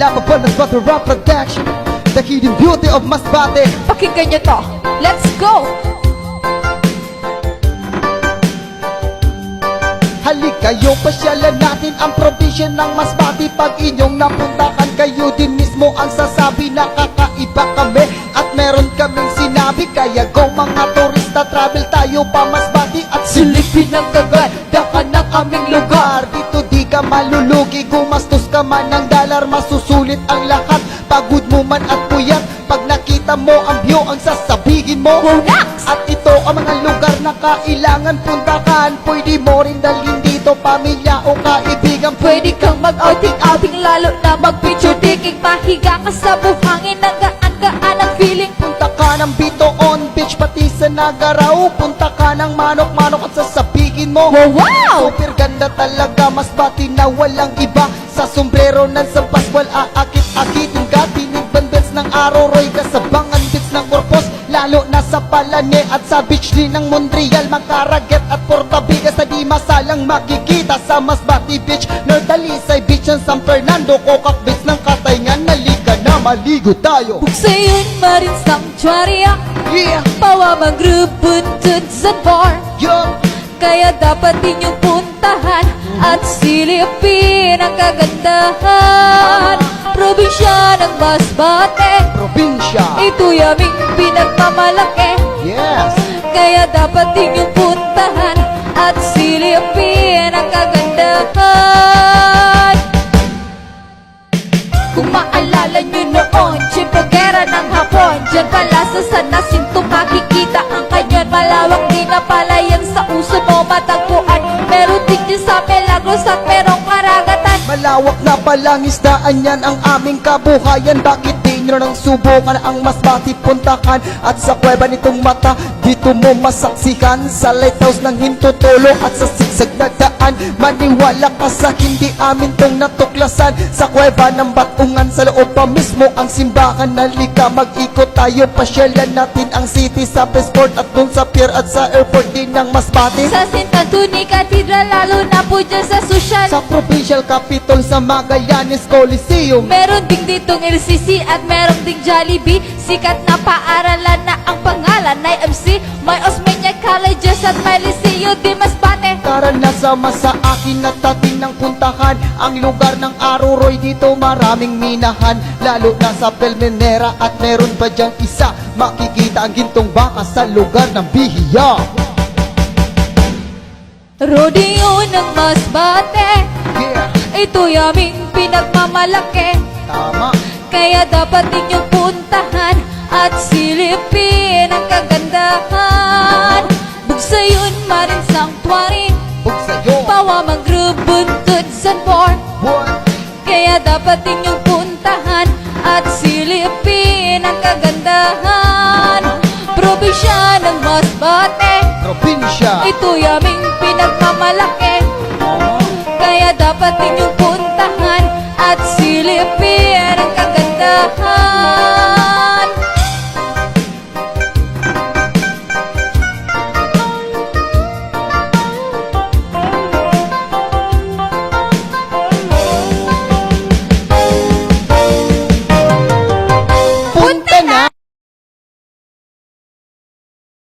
Laban ng Butter Rap Production The hidden beauty of Masbate Pakinggan nyo to. Let's go! Halika kayo, pasyalan natin ang probinsya ng Masbate Pag inyong napuntakan kayo din mismo ang sasabi Nakakaiba kami at meron kaming sinabi Kaya go mga turista, travel tayo pa Masbate At silipin ang kaganda ka malulugi, gumastos ka man ng dalar Masusulit ang lahat, pagod mo man at puyat Pag nakita mo ang view, ang sasabihin mo at ito ang mga lugar na kailangan puntahan. Pwede mo rin dalhin dito pamilya o kaibigan. Pwede kang mag-outing-outing lalo na mag-picture taking. Mahiga ka sa buhangin ng gaan-gaan ang feeling. Punta ka ng Bitoon Beach pati sa Nagaraw. Punta ka ng Manok-Manok at sasabihin mo Wow, wow! Super Mas bati na walang iba. Sa sombrero ng Sampas Wal aakit-akitin ka Tinig bandes ng Aroroy Kasabangan bits ng Corpus Lalo na sa Palane At sa beach din ng Montreal. Makaraget at Portabigas Na di masalang makikita. Sa Masbati Beach North Talisay Beach ng San Fernando Kokak Beach ng Katayngan Nalika na maligo tayo. Buksayon marin sanctuary ang Yeah, Pawa magrubuntun sa bar yo Kaya dapat inyong puntahan At silipin ang kagandahan. Probinsya ng Masbate. Probinsya. Ito'y aming pinagmamalaki. Yes. Kaya dapat inyong puntahan Dyan sa Milagros At merong karagatan. Malawak na palang isdaan yan ang aming kabuhayan. Bakit di nyo nang subukan ang mas puntakan At sa kuweba nitong mata, dito mo masaksikan. Sa lighthouse ng hintutulong at sa sigsag na daan Maniwala ka sa hindi amin tong natuklasan. Sa kuweba ng batungan sa loob pa mismo ang simbahan. Nalika mag-ikot tayo, pasyalan natin ang city sa Westport At dun sa pier at sa airport din ng Masbate Sa Sintantuni Cathedral Lalo na po dyan sa social Sa provincial capital sa Magallanes Coliseum. Meron ding ditong LCC at meron ding Jollibee. Sikat na paaralan na ang pangalan ay MC May Osmeña Colleges at may Liceo di Masbate Tara na sama sa akin at ating ng puntahan. Ang lugar ng Aroroy dito maraming minahan. Lalo na sa Pelmenera at meron pa diyang isa. Makikita ang gintong baka sa lugar ng Bihiya. Rodeo ng Masbate. Yeah, Ito'y aming pinagmamalaki. Tama. Kaya dapat ninyong puntahan At silipin ang kagandahan. Bugsayon Marin Sanctuary Halimbawa, magrubuntot sa porn Kaya dapat inyong puntahan At silipin ang kagandahan. Probinsya ng Masbate. Probinsya. Ito yaming pinagmamalaki. Kaya dapat inyong puntahan At silipin ang kagandahan.